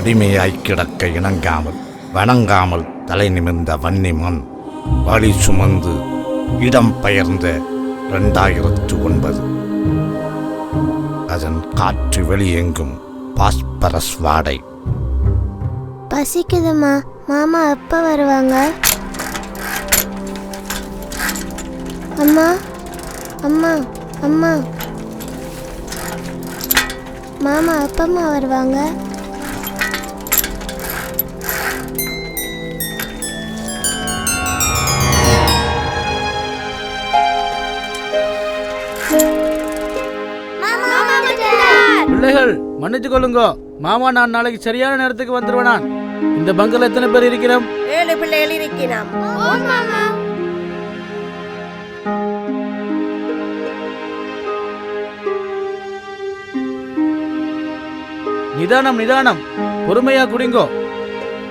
அடிமையாய் கிடக்க இணங்காமல் வணங்காமல் தலை நிமிர்ந்த வன்னிமன் வழி சுமந்து இடம் பெயர்ந்த ரெண்டாயிரத்து ஒன்பது. அதன் காற்று வெளியெங்கும் பாஸ்பரஸ் வாடை. பசிக்குதுமா மாமா எப்போ வருவாங்க? அம்மா அம்மா அம்மா. மாமா எப்பம்மா வருவாங்க? மன்னிச்சு கொள்ளுங்க மாமா நான் நாளைக்கு சரியான நேரத்துக்கு வந்துருவேன் நான். இந்த பங்கில் எத்தனை பேர் இருக்கிறோம்? ஏழு பிள்ளைகள் இருக்கிறோம். நிதானம் நிதானம். பொறுமையா குடிங்கோ.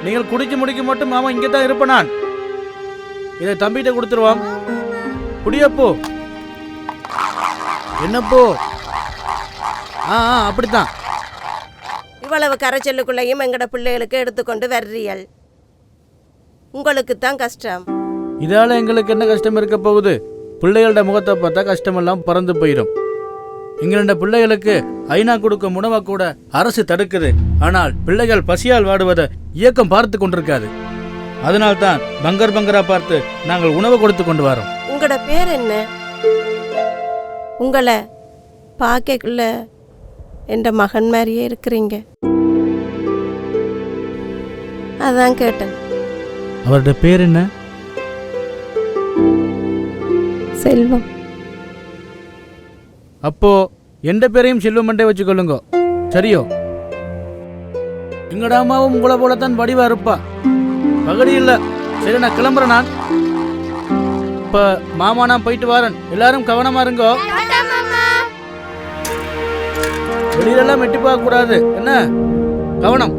நீங்கள் குடிச்சு முடிக்க மட்டும் மாமா இங்கே தான் இருப்பேன் நான். இதை தம்பிகிட்ட கொடுத்துருவோம். குடியப்போ. என்னப்போ? ஆ ஆ அப்படித்தான். இவ்வளவு கரைச்சலுக்குள்ளேயும் எங்கட பிள்ளைகளுக்கு எடுத்துக்கொண்டு வர்றீர்கள். உங்களுக்கு தான் கஷ்டம். இதால எங்களுக்கு என்ன கஷ்டம் இருக்க போகுது? பிள்ளைகளோட முகத்தை பார்த்தா கஷ்டமெல்லாம் பறந்து போயிடும் எங்களோட பிள்ளைகளுக்கு ஐநா கொடுக்கும் உணவை கூட அரசு தடுக்குது. ஆனால் பிள்ளைகள் பசியால் வாடுவதை இயக்கம் பார்த்து கொண்டிருக்காது. அதனால்தான் பங்கர் பங்கரா பார்த்து நாங்கள் உணவு கொடுத்து கொண்டு வரோம். உங்களோட பேர் என்ன? உங்களை பார்க்கக்குள்ள என்ற மகன் மாதிரியே இருக்கிறீங்க. அதான் கேட்டேன். அவருடைய பேர் என்ன? செல்வம். அப்போ எந்த பேரையும் செல்வமண்டே வச்சுக்கொள்ளுங்க. சரியோ? எங்கட அம்மாவும் உங்களை போலத்தான் வடிவா இருப்பா. பகடி இல்ல. சரி நான் கிளம்புறேன் நான். இப்ப மாமா நான் போயிட்டு வரேன். எல்லாரும் கவனமா இருங்கோ. வெளியிலெல்லாம் எட்டி பார்க்க கூடாது என்ன? கவனம்.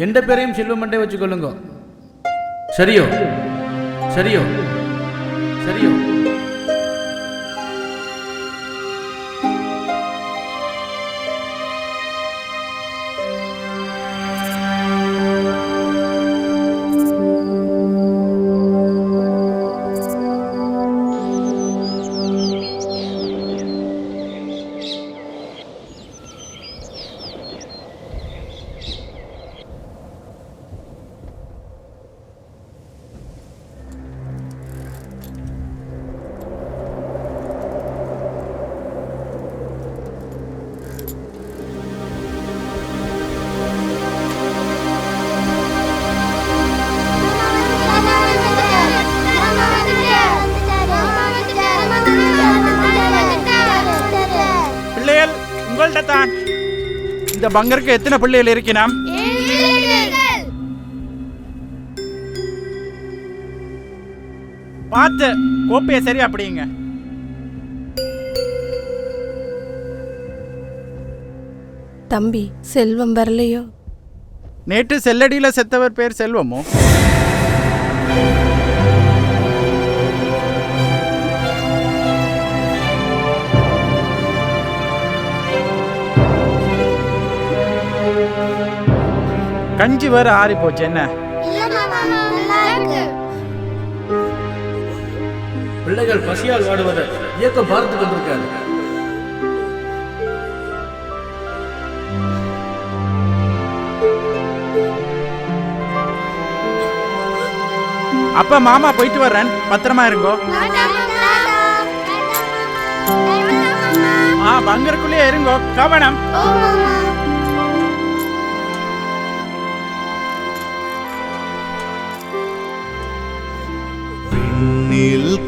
எந்த பேரையும் செல்வமண்டே வச்சுக்கொள்ளுங்க. சரியோ? சரியோ? சரியோ? இந்த பங்கருக்கு எத்தனை பிள்ளைகள் இருக்கணும் பார்த்து கோப்பையை சரி அப்படிங்க தம்பி செல்வம் வரலையோ? நேற்று செல்லடியில் செத்தவர் பேர் செல்வமோ? கஞ்சி வேற ஆறி போச்சு என்ன? பிள்ளைகள் பசியால் வாடுவதை இயக்கம் பார்த்து கொண்டிருக்காது. அப்ப மாமா போயிட்டு வர்றேன். பத்திரமா இருங்கோ. ஆ பங்கருக்குள்ளேயே இருங்கோ. கவனம்.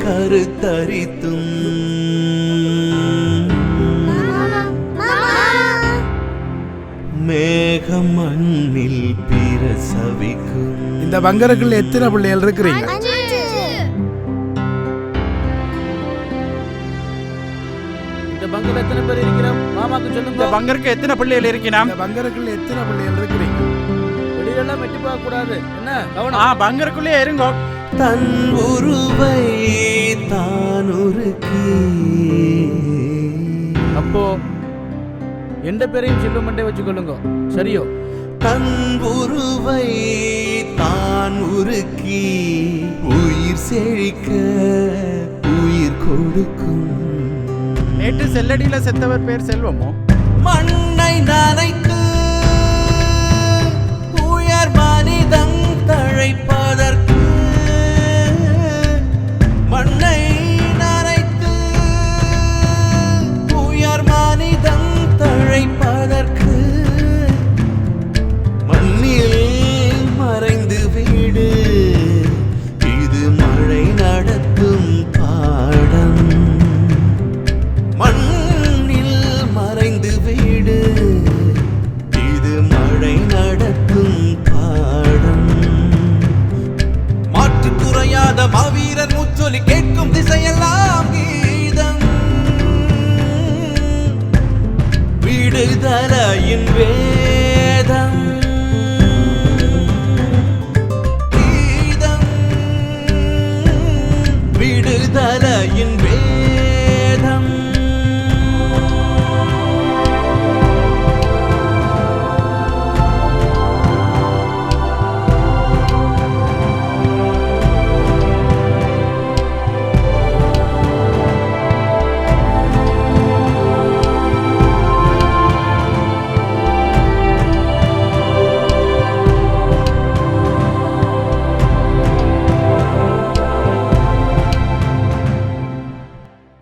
கருத்தரித்தும். மேகம் மண்ணில் பிரசவிக்கும். இந்த பங்கருக்குள்ள எத்தனை பிள்ளைகள் இருக்கிறீங்க? இந்த பங்கில் எத்தனை பேர் இருக்கிறோம்? மாமாக்கு இந்த சொல்லுங்க பங்கருக்கு எத்தனை பிள்ளைகள் இருக்கலாம் இந்த பங்கருக்குள்ள எத்தனை பிள்ளைகள் இருக்கிறீங்க? வெளியிலெல்லாம் வெட்டி பார்க்க கூடாது என்ன ஆ கவனம் பங்கருக்குள்ளேயே இருங்கோ. தன் உருவை தான் உருக்கி அப்போ எந்த பேரையும் செல்வமண்டே வச்சுக்கொள்ளுங்க. சரியோ? தன் உருவை தான் உருக்கி உயிர் செழிக்க உயிர் கொடுக்கும். நேற்று செல்லடியில செத்தவர் பேர் செல்வமோ? மண்ணை நனைத்து உயர் மனிதம் தழைப்பதற்கு மண்ணை கீதம் வே